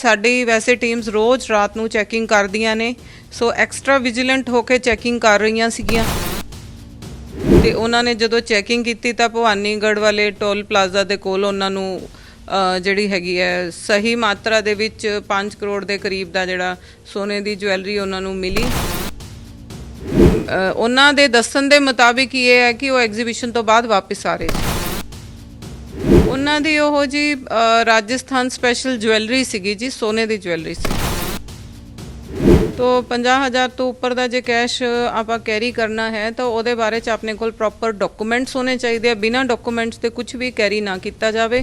ਸਾਡੀ ਵੈਸੇ ਟੀਮਸ ਰੋਜ਼ ਰਾਤ ਨੂੰ ਚੈਕਿੰਗ ਕਰਦੀਆਂ ਨੇ ਸੋ ਐਕਸਟਰਾ ਵਿਜੀਲੈਂਟ ਹੋ ਕੇ ਚੈਕਿੰਗ ਕਰ ਰਹੀਆਂ ਸੀਗੀਆਂ। ਤੇ ਉਹਨਾਂ ਨੇ ਜਦੋਂ ਚੈਕਿੰਗ ਕੀਤੀ ਤਾਂ ਭਵਾਨੀਗੜ੍ਹ ਵਾਲੇ ਟੋਲ ਪਲਾਜ਼ਾ ਦੇ ਕੋਲ ਉਹਨਾਂ ਨੂੰ ਜਿਹੜੀ ਹੈਗੀ ਹੈ, ਸਹੀ ਮਾਤਰਾ ਦੇ ਵਿੱਚ 5 ਕਰੋੜ ਦੇ ਕਰੀਬ ਦਾ ਜਿਹੜਾ ਸੋਨੇ ਦੀ ਜੁਐਲਰੀ ਉਹਨਾਂ ਨੂੰ ਮਿਲੀ। ਉਹਨਾਂ ਦੇ ਦੱਸਣ ਦੇ ਮੁਤਾਬਿਕ ਇਹ ਹੈ ਕਿ ਉਹ ਐਗਜ਼ੀਬਿਸ਼ਨ ਤੋਂ ਬਾਅਦ ਵਾਪਸ ਆ ਰਹੇ ਸੀ। ਉਹਨਾਂ ਦੀ ਉਹ ਜੀ ਅ, ਰਾਜਸਥਾਨ ਸਪੈਸ਼ਲ ਜੁਐਲਰੀ ਸੀਗੀ ਜੀ ਸੋਨੇ ਦੀ ਜੁਐਲਰੀ ਸੀ। ਤੋ 50000 ਤੋਂ ਉੱਪਰ ਦਾ ਜੇ ਕੈਸ਼ ਆਪਾਂ ਕੈਰੀ ਕਰਨਾ ਹੈ ਤਾਂ ਉਹਦੇ ਬਾਰੇ ਚ ਆਪਣੇ ਕੋਲ ਪ੍ਰੋਪਰ ਡਾਕੂਮੈਂਟਸ ਹੋਣੇ ਚਾਹੀਦੇ ਆ। ਬਿਨਾਂ ਡਾਕੂਮੈਂਟਸ ਤੇ ਕੁਝ ਵੀ ਕੈਰੀ ਨਾ ਕੀਤਾ ਜਾਵੇ।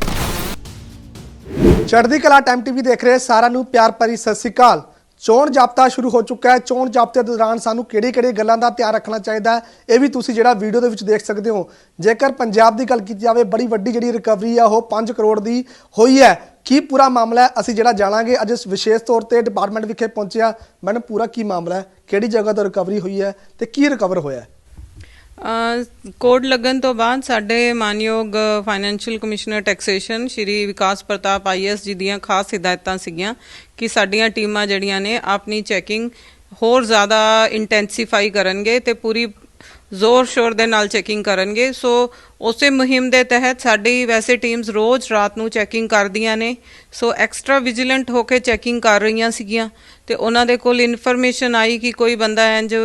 ਚੜ੍ਹਦੀ ਕਲਾ ਟਾਈਮ ਟੀਵੀ ਦੇਖ ਰਹੇ ਸਾਰਿਆਂ ਨੂੰ ਪਿਆਰ ਭਰੀ ਸਤਿ ਸ੍ਰੀ ਅਕਾਲ। ਚੋਣ ਜਾਬਤਾ ਸ਼ੁਰੂ ਹੋ ਚੁੱਕਾ ਹੈ। ਚੋਣ ਜਾਬਤੇ ਦੇ ਦੌਰਾਨ ਸਾਨੂੰ ਕਿਹੜੇ ਕਿਹੜੇ ਗੱਲਾਂ ਦਾ ਧਿਆਨ ਰੱਖਣਾ ਚਾਹੀਦਾ ਹੈ? ਇਹ ਵੀ ਤੁਸੀਂ ਜਿਹੜਾ ਵੀਡੀਓ ਦੇ ਵਿੱਚ ਦੇਖ ਸਕਦੇ ਹੋ। ਜੇਕਰ ਪੰਜਾਬ ਦੀ ਗੱਲ ਕੀਤੀ ਜਾਵੇ, ਬੜੀ ਵੱਡੀ ਜਿਹੜੀ ਰਿਕਵਰੀ ਆ, ਉਹ 5 ਕਰੋੜ ਦੀ ਹੋਈ ਹੈ। ਕੀ ਪੂਰਾ ਮਾਮਲਾ ਹੈ? ਅਸੀਂ ਜਿਹੜਾ ਜਾਣਾਂਗੇ। ਅੱਜ ਇਸ ਵਿਸ਼ੇਸ਼ ਤੌਰ ਤੇ ਡਿਪਾਰਟਮੈਂਟ ਵਿਖੇ ਪਹੁੰਚਿਆ। ਮੈਨੂੰ ਪੂਰਾ ਕੀ ਮਾਮਲਾ ਹੈ? ਕਿਹੜੀ ਜਗ੍ਹਾ ਤੋਂ ਰਿਕਵਰੀ ਹੋਈ ਹੈ ਤੇ ਕੀ ਰਿਕਵਰ ਹੋਇਆ ਹੈ? ਕੋਡ ਲੱਗਣ ਤੋਂ ਬਾਅਦ ਸਾਡੇ ਮਾਨਯੋਗ financial commissioner taxation Shri Vikas Pratap IAS ji ਦੀਆਂ ਖਾਸ ਹਦਾਇਤਾਂ ਸੀਗੀਆਂ ਕਿ ਸਾਡੀਆਂ ਟੀਮਾਂ ਜਿਹੜੀਆਂ ਨੇ ਆਪਣੀ ਚੈਕਿੰਗ ਹੋਰ ਜ਼ਿਆਦਾ ਇੰਟੈਂਸੀਫਾਈ ਕਰਨਗੇ ਤੇ ਪੂਰੀ ਜ਼ੋਰ ਸ਼ੋਰ ਦੇ ਨਾਲ ਚੈਕਿੰਗ ਕਰਨਗੇ। ਸੋ ਉਸੇ ਮੁਹਿੰਮ ਦੇ ਤਹਿਤ ਸਾਡੀ ਵੈਸੇ ਟੀਮਸ ਰੋਜ਼ ਰਾਤ ਨੂੰ ਚੈਕਿੰਗ ਕਰਦੀਆਂ ਨੇ। ਸੋ ਐਕਸਟਰਾ ਵਿਜੀਲੈਂਟ ਹੋ ਕੇ ਚੈਕਿੰਗ ਕਰ ਰਹੀਆਂ ਸੀਗੀਆਂ। ਤੇ ਉਹਨਾਂ ਦੇ ਕੋਲ ਇਨਫੋਰਮੇਸ਼ਨ ਆਈ ਕਿ ਕੋਈ ਬੰਦਾ ਇੰਜ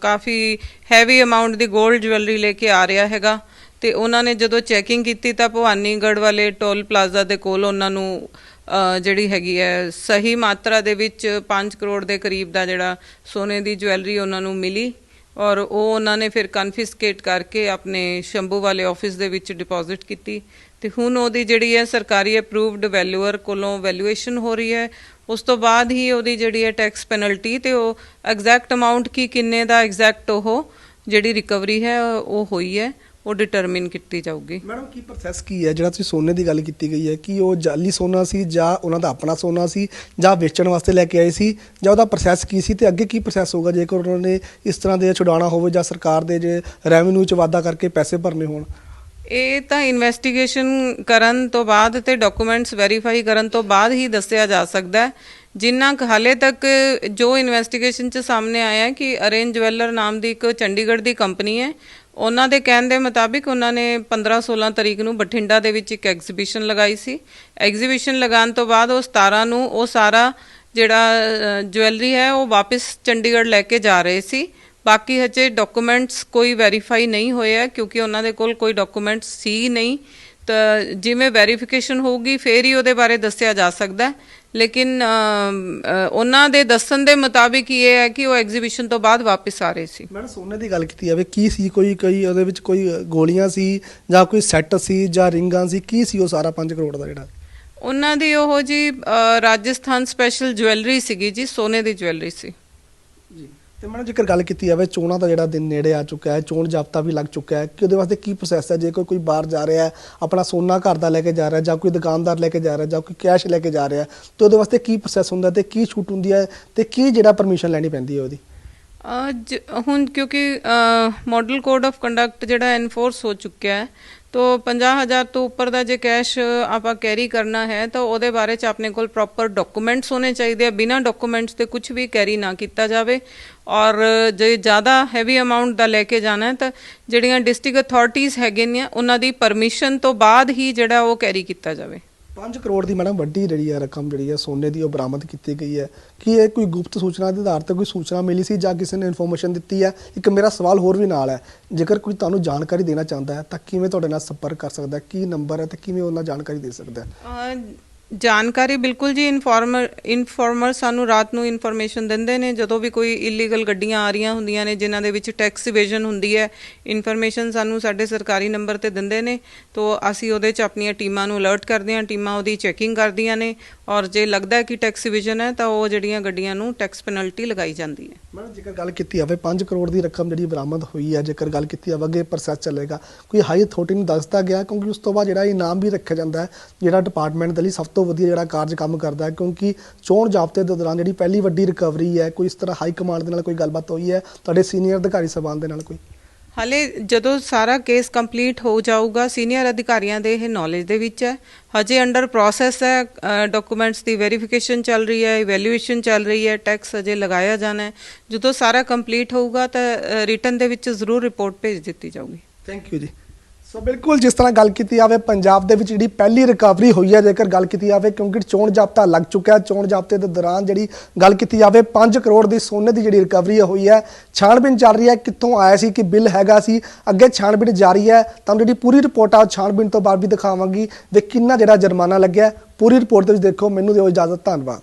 ਕਾਫੀ ਹੈਵੀ ਅਮਾਉਂਟ ਦੀ 골ਡ ਜੁਐਲਰੀ ਲੈ ਕੇ ਆ ਰਿਹਾ ਹੈਗਾ। ਤੇ ਉਹਨਾਂ ਨੇ ਜਦੋਂ ਚੈਕਿੰਗ ਕੀਤੀ ਤਾਂ ਭਵਾਨੀਗੜ੍ਹ ਵਾਲੇ ਟੋਲ ਪਲਾਜ਼ਾ ਦੇ ਕੋਲ ਉਹਨਾਂ ਨੂੰ ਜਿਹੜੀ ਹੈਗੀ ਹੈ, ਸਹੀ ਮਾਤਰਾ ਦੇ ਵਿੱਚ 5 ਕਰੋੜ ਦੇ ਕਰੀਬ ਦਾ ਜਿਹੜਾ ਸੋਨੇ ਦੀ ਜੁਐਲਰੀ ਉਹਨਾਂ ਨੂੰ ਮਿਲੀ। ਔਰ ਉਹ ਉਹਨਾਂ ਨੇ ਫਿਰ ਕਨਫਿਸਕੇਟ ਕਰਕੇ ਆਪਣੇ ਸ਼ੰਭੂ ਵਾਲੇ ਆਫਿਸ ਦੇ ਵਿੱਚ ਡਿਪੋਜ਼ਿਟ ਕੀਤੀ। ਤੇ ਹੁਣ ਉਹਦੀ ਜਿਹੜੀ ਹੈ ਸਰਕਾਰੀ ਅਪਰੂਵਡ ਵੈਲਿਊਅਰ ਕੋਲੋਂ ਵੈਲਿਊਏਸ਼ਨ ਹੋ ਰਹੀ ਹੈ। ਉਸ ਤੋਂ ਬਾਅਦ ਹੀ ਉਹਦੀ ਜਿਹੜੀ ਹੈ ਟੈਕਸ ਪੈਨਲਟੀ ਤੇ ਉਹ ਐਗਜ਼ੈਕਟ ਅਮਾਉਂਟ ਕੀ ਕਿੰਨੇ ਦਾ ਐਗਜ਼ੈਕਟ ਉਹ ਜਿਹੜੀ ਰਿਕਵਰੀ ਹੈ ਉਹ ਹੋਈ ਹੈ। ਉਹ ਡਿਟਰਮਿਨ ਕੀਤੀ ਜਾਊਗੀ। ਮੈਡਮ ਕੀ ਪ੍ਰੋਸੈਸ ਕੀ ਹੈ? ਜਿਹੜਾ ਤੁਸੀਂ ਸੋਨੇ ਦੀ ਗੱਲ ਕੀਤੀ ਗਈ ਹੈ ਕਿ ਉਹ ਜਾਲੀ ਸੋਨਾ ਸੀ ਜਾਂ ਉਹਨਾਂ ਦਾ ਆਪਣਾ ਸੋਨਾ ਸੀ ਜਾਂ ਵੇਚਣ ਵਾਸਤੇ ਲੈ ਕੇ ਆਏ ਸੀ ਜਾਂ ਉਹਦਾ ਪ੍ਰੋਸੈਸ ਕੀ ਸੀ ਤੇ ਅੱਗੇ ਕੀ ਪ੍ਰੋਸੈਸ ਹੋਊਗਾ ਜੇਕਰ ਉਹਨਾਂ ਨੇ ਇਸ ਤਰ੍ਹਾਂ ਦੇ ਛੁਡਾਉਣਾ ਹੋਵੇ ਜਾਂ ਸਰਕਾਰ ਦੇ ਜੇ ਰੈਵਨਿਊ ਚ ਵਾਧਾ ਕਰਕੇ ਪੈਸੇ ਭਰਨੇ ਹੋਣ? ਇਹ ਤਾਂ ਇਨਵੈਸਟੀਗੇਸ਼ਨ ਕਰਨ ਤੋਂ ਬਾਅਦ ਤੇ ਡਾਕੂਮੈਂਟਸ ਵੈਰੀਫਾਈ ਕਰਨ ਤੋਂ ਬਾਅਦ ਹੀ ਦੱਸਿਆ ਜਾ ਸਕਦਾ ਹੈ ਜਿੰਨਾ ਕੁ ਹਾਲੇ ਤੱਕ ਜੋ ਇਨਵੈਸਟੀਗੇਸ਼ਨ ਚ ਸਾਹਮਣੇ ਆਇਆ ਕਿ ਅਰੇਂਜ ਜਵੈਲਰ ਨਾਮ ਦੀ ਇੱਕ ਚੰਡੀਗੜ੍ਹ ਦੀ ਕੰਪਨੀ ਹੈ, ਉਹਨਾਂ ਦੇ ਕਹਿਣ ਦੇ ਮੁਤਾਬਿਕ ਉਹਨਾਂ ਨੇ 15-16 ਤਰੀਕ ਨੂੰ ਬਠਿੰਡਾ ਦੇ ਵਿੱਚ ਇੱਕ ਐਗਜ਼ੀਬਿਸ਼ਨ ਲਗਾਈ ਸੀ। ਐਗਜ਼ੀਬਿਸ਼ਨ ਲਗਾਉਣ ਤੋਂ ਬਾਅਦ ਉਹ 17 ਨੂੰ ਉਹ ਸਾਰਾ ਜਿਹੜਾ ਜੁਐਲਰੀ ਹੈ, ਉਹ ਵਾਪਸ ਚੰਡੀਗੜ੍ਹ ਲੈ ਕੇ ਜਾ ਰਹੇ ਸੀ। ਬਾਕੀ ਹਜੇ ਡਾਕੂਮੈਂਟਸ ਕੋਈ ਵੈਰੀਫਾਈ ਨਹੀਂ ਹੋਏ ਆ ਕਿਉਂਕਿ ਉਹਨਾਂ ਦੇ ਕੋਲ ਕੋਈ ਡਾਕੂਮੈਂਟਸ ਸੀ ਨਹੀਂ। ਤਾਂ ਜਿਵੇਂ ਵੈਰੀਫਿਕੇਸ਼ਨ ਹੋਊਗੀ, ਫੇਰ ਹੀ ਉਹਦੇ ਬਾਰੇ ਦੱਸਿਆ ਜਾ ਸਕਦਾ ਹੈ। ਲੇਕਿਨ ਉਹਨਾਂ ਦੇ ਦੱਸਣ ਦੇ ਮੁਤਾਬਿਕ ਇਹ ਹੈ ਕਿ ਉਹ ਐਗਜ਼ੀਬਿਸ਼ਨ ਤੋਂ ਬਾਅਦ ਵਾਪਸ ਆ ਰਹੇ ਸੀ। ਮੈਡਮ ਸੋਨੇ ਦੀ ਗੱਲ ਕੀਤੀ ਜਾਵੇ ਕੀ ਸੀ ਕੋਈ ਕੋਈ ਉਹਦੇ ਵਿੱਚ ਕੋਈ ਗੋਲੀਆਂ ਸੀ ਜਾਂ ਕੋਈ ਸੈੱਟ ਸੀ ਜਾਂ ਰਿੰਗਾਂ ਸੀ? ਕੀ ਸੀ ਉਹ ਸਾਰਾ 5 ਕਰੋੜ ਦਾ ਜਿਹੜਾ? ਉਹਨਾਂ ਦੀ ਉਹ ਜੀ ਰਾਜਸਥਾਨ ਸਪੈਸ਼ਲ ਜੁਐਲਰੀ ਸੀਗੀ ਜੀ ਸੋਨੇ ਦੀ ਜੁਐਲਰੀ ਸੀ। ਜੀ। ਤੇ ਮੈਡਮ ਜੇਕਰ ਗੱਲ ਕੀਤੀ ਜਾਵੇ ਚੋਣਾਂ ਦਾ ਜਿਹੜਾ ਦਿਨ ਨੇੜੇ ਆ ਚੁੱਕਾ ਹੈ ਚੋਣ ਜਾਬਤਾ ਵੀ ਲੱਗ ਚੁੱਕਾ ਹੈ ਕਿ ਉਹਦੇ ਵਾਸਤੇ ਕੀ ਪ੍ਰੋਸੈਸ ਹੈ? ਜੇ ਕੋਈ ਬਾਹਰ ਜਾ ਰਿਹਾ ਹੈ ਆਪਣਾ ਸੋਨਾ ਘਰ ਦਾ ਲੈ ਕੇ ਜਾ ਰਿਹਾ ਜਾਂ ਕੋਈ ਦੁਕਾਨਦਾਰ ਲੈ ਕੇ ਜਾ ਰਿਹਾ ਜਾਂ ਕੋਈ ਕੈਸ਼ ਲੈ ਕੇ ਜਾ ਰਿਹਾ ਤੇ ਉਹਦੇ ਵਾਸਤੇ ਕੀ ਪ੍ਰੋਸੈਸ ਹੁੰਦਾ ਤੇ ਕੀ ਛੂਟ ਹੁੰਦੀ ਹੈ ਤੇ ਕੀ ਜਿਹੜਾ ਪਰਮਿਸ਼ਨ ਲੈਣੀ ਪੈਂਦੀ ਹੈ ਉਹਦੀ? ਅ, ਹੁਣ ਕਿਉਂਕਿ ਮਾਡਲ ਕੋਡ ਆਫ ਕੰਡਕਟ ਜਿਹੜਾ ਐਨਫੋਰਸ ਹੋ ਚੁੱਕਿਆ ਹੈ ਤੋ 50000 ਤੋਂ ਉੱਪਰ ਦਾ ਜੇ ਕੈਸ਼ ਆਪਾਂ ਕੈਰੀ ਕਰਨਾ ਹੈ, ਤਾਂ ਉਹਦੇ ਬਾਰੇ ਚ ਆਪਣੇ ਕੋਲ ਪ੍ਰੋਪਰ ਡਾਕੂਮੈਂਟਸ ਹੋਣੇ ਚਾਹੀਦੇ ਆ। ਬਿਨਾਂ ਡਾਕੂਮੈਂਟਸ ਤੇ ਕੁਝ ਵੀ ਕੈਰੀ ਨਾ ਕੀਤਾ ਜਾਵੇ। ਔਰ ਜੇ ਜ਼ਿਆਦਾ ਹੈਵੀ ਅਮਾਉਂਟ ਦਾ ਲੈ ਕੇ ਜਾਣਾ ਹੈ, ਤਾਂ ਜਿਹੜੀਆਂ ਡਿਸਟ੍ਰਿਕਟ ਅਥਾਰਟੀਆਂ ਹੈਗੇ ਨੇ, ਉਹਨਾਂ ਦੀ ਪਰਮਿਸ਼ਨ ਤੋਂ ਬਾਅਦ ਹੀ ਜਿਹੜਾ ਉਹ ਕੈਰੀ ਕੀਤਾ ਜਾਵੇ। 5 ਕਰੋੜ ਦੀ ਮੈਡਮ ਵੱਡੀ ਜਿਹੜੀ ਹੈ ਰਕਮ ਜਿਹੜੀ ਹੈ ਸੋਨੇ ਦੀ ਉਹ ਬਰਾਮਦ ਕੀਤੀ ਗਈ ਹੈ। ਕੀ ਇਹ ਕੋਈ ਗੁਪਤ ਸੂਚਨਾ ਦੇ ਆਧਾਰ ਤੇ ਕੋਈ ਸੂਚਨਾ ਮਿਲੀ ਸੀ ਜਾਂ ਕਿਸੇ ਨੇ ਇਨਫੋਰਮੇਸ਼ਨ ਦਿੱਤੀ ਹੈ? ਇੱਕ ਮੇਰਾ ਸਵਾਲ ਹੋਰ ਵੀ ਨਾਲ ਹੈ। ਜੇਕਰ ਕੋਈ ਤੁਹਾਨੂੰ ਜਾਣਕਾਰੀ ਦੇਣਾ ਚਾਹੁੰਦਾ ਹੈ ਤਾਂ ਕਿਵੇਂ ਤੁਹਾਡੇ ਨਾਲ ਸੰਪਰਕ ਕਰ ਸਕਦਾ ਹੈ? ਕੀ ਨੰਬਰ ਹੈ ਤੇ ਕਿਵੇਂ ਉਹਨਾਂ ਜਾਣਕਾਰੀ ਦੇ ਸਕਦਾ ਹੈ? ਜਾਣਕਾਰੀ ਬਿਲਕੁਲ ਜੀ ਇਨਫਾਰਮਰ ਇਨਫਾਰਮਰ ਸਾਨੂੰ ਰਾਤ ਨੂੰ ਇਨਫੋਰਮੇਸ਼ਨ ਦਿੰਦੇ ਨੇ, ਜਦੋਂ ਵੀ ਕੋਈ ਇਲੀਗਲ ਗੱਡੀਆਂ ਆ ਰਹੀਆਂ ਹੁੰਦੀਆਂ ਨੇ, ਜਿਨ੍ਹਾਂ ਦੇ ਵਿੱਚ ਟੈਕਸ ਇਵੇਜਨ ਹੁੰਦੀ ਹੈ, ਇਨਫੋਰਮੇਸ਼ਨ ਸਾਨੂੰ ਸਾਡੇ ਸਰਕਾਰੀ ਨੰਬਰ ਤੇ ਦਿੰਦੇ ਨੇ, ਤੋਂ ਅਸੀਂ ਉਹਦੇ 'ਚ ਆਪਣੀਆਂ ਟੀਮਾਂ ਨੂੰ ਅਲਰਟ ਕਰਦੇ ਹਾਂ, ਟੀਮਾਂ ਉਹਦੀ ਚੈਕਿੰਗ ਕਰਦੀਆਂ ਨੇ, ਔਰ ਜੇ ਲੱਗਦਾ ਹੈ ਕਿ ਟੈਕਸ ਇਵੇਜਨ ਹੈ, ਤਾਂ ਉਹ ਜਿਹੜੀਆਂ ਗੱਡੀਆਂ ਨੂੰ ਟੈਕਸ ਪੈਨਲਟੀ ਲਗਾਈ ਜਾਂਦੀ ਹੈ। ਮੈਡਮ, ਜੇਕਰ ਗੱਲ ਕੀਤੀ ਜਾਵੇ 5 ਕਰੋੜ ਦੀ ਰਕਮ ਜਿਹੜੀ ਬਰਾਮਦ ਹੋਈ ਹੈ, ਜੇਕਰ ਗੱਲ ਕੀਤੀ ਜਾਵੇ ਅੱਗੇ ਪ੍ਰੋਸੈਸ ਚੱਲੇਗਾ। ਕੋਈ ਹਾਈ ਅਥਾਰਟੀ ਨੂੰ ਦੱਸਦਾ ਗਿਆ, ਕਿਉਂਕਿ ਉਸ ਤੋਂ ਬਾਅਦ ਜਿਹੜਾ ਇਨਾਮ ਵੀ ਰੱਖਿਆ ਜਾਂਦਾ ਹੈ, ਜਿਹੜਾ ਡਿਪਾਰਟਮੈਂਟ ਦੇ ਲਈ ਸਭ ਤੋਂ ਵਧੀਆ ਜਿਹੜਾ ਕਾਰਜ ਕੰਮ ਕਰਦਾ ਕਿਉਂਕਿ ਚੋਣ ਜਾਬਤੇ ਦੇ ਦੌਰਾਨ ਜਿਹੜੀ ਪਹਿਲੀ ਵੱਡੀ ਰਿਕਵਰੀ ਹੈ ਕੋਈ ਇਸ ਤਰ੍ਹਾਂ ਹਾਈ ਕਮਾਂਡ ਦੇ ਨਾਲ ਕੋਈ ਗੱਲਬਾਤ ਹੋਈ ਹੈ ਤੁਹਾਡੇ ਸੀਨੀਅਰ ਅਧਿਕਾਰੀ ਸਭਾਨ ਦੇ ਨਾਲ ਕੋਈ? ਹਾਲੇ ਜਦੋਂ ਸਾਰਾ ਕੇਸ ਕੰਪਲੀਟ ਹੋ ਜਾਊਗਾ ਸੀਨੀਅਰ ਅਧਿਕਾਰੀਆਂ ਦੇ ਇਹ ਨੌਲੇਜ ਦੇ ਵਿੱਚ ਹੈ। ਹਜੇ ਅੰਡਰ ਪ੍ਰੋਸੈਸ ਹੈ ਡਾਕੂਮੈਂਟਸ ਦੀ ਵੈਰੀਫਿਕੇਸ਼ਨ ਚੱਲ ਰਹੀ ਹੈ ਇਵੈਲੂਏਸ਼ਨ ਚੱਲ ਰਹੀ ਹੈ ਟੈਕਸ ਹਜੇ ਲਗਾਇਆ ਜਾਣਾ ਹੈ। ਜਦੋਂ ਸਾਰਾ ਕੰਪਲੀਟ ਹੋਊਗਾ ਤਾਂ ਰਿਟਰਨ ਦੇ ਵਿੱਚ ਜ਼ਰੂਰ ਰਿਪੋਰਟ ਭੇਜ ਦਿੱਤੀ ਜਾਊਗੀ। ਥੈਂਕ ਯੂ ਜੀ। ਸੋ ਬਿਲਕੁਲ ਜਿਸ ਤਰ੍ਹਾਂ ਗੱਲ ਕੀਤੀ ਜਾਵੇ, ਪੰਜਾਬ ਦੇ ਵਿੱਚ ਜਿਹੜੀ ਪਹਿਲੀ ਰਿਕਵਰੀ ਹੋਈ ਹੈ, ਜੇਕਰ ਗੱਲ ਕੀਤੀ ਜਾਵੇ, ਕਿਉਂਕਿ ਚੋਣ ਜਾਬਤਾ ਲੱਗ ਚੁੱਕਿਆ ਚੋਣ ਜਾਬਤੇ ਦੇ ਦੌਰਾਨ ਜਿਹੜੀ ਗੱਲ ਕੀਤੀ ਜਾਵੇ 5 ਕਰੋੜ ਦੀ ਸੋਨੇ ਦੀ ਜਿਹੜੀ ਰਿਕਵਰੀ ਹੋਈ ਹੈ ਛਾਣਬੀਨ ਚੱਲ ਰਹੀ ਹੈ, ਕਿੱਥੋਂ ਆਇਆ ਸੀ, ਕਿ ਬਿੱਲ ਹੈਗਾ ਸੀ, ਅੱਗੇ ਛਾਣਬੀਨ ਜਾਰੀ ਹੈ ਤੁਹਾਨੂੰ ਜਿਹੜੀ ਪੂਰੀ ਰਿਪੋਰਟ ਆ, ਉਹ ਛਾਣਬੀਨ ਤੋਂ ਬਾਅਦ ਵੀ ਦਿਖਾਵਾਂਗੀ, ਵੀ ਕਿੰਨਾ ਜਿਹੜਾ ਜੁਰਮਾਨਾ ਲੱਗਿਆ, ਪੂਰੀ ਰਿਪੋਰਟ ਦੇ ਵਿੱਚ ਦੇਖੋ, ਮੈਨੂੰ ਦਿਓ ਇਜਾਜ਼ਤ, ਧੰਨਵਾਦ।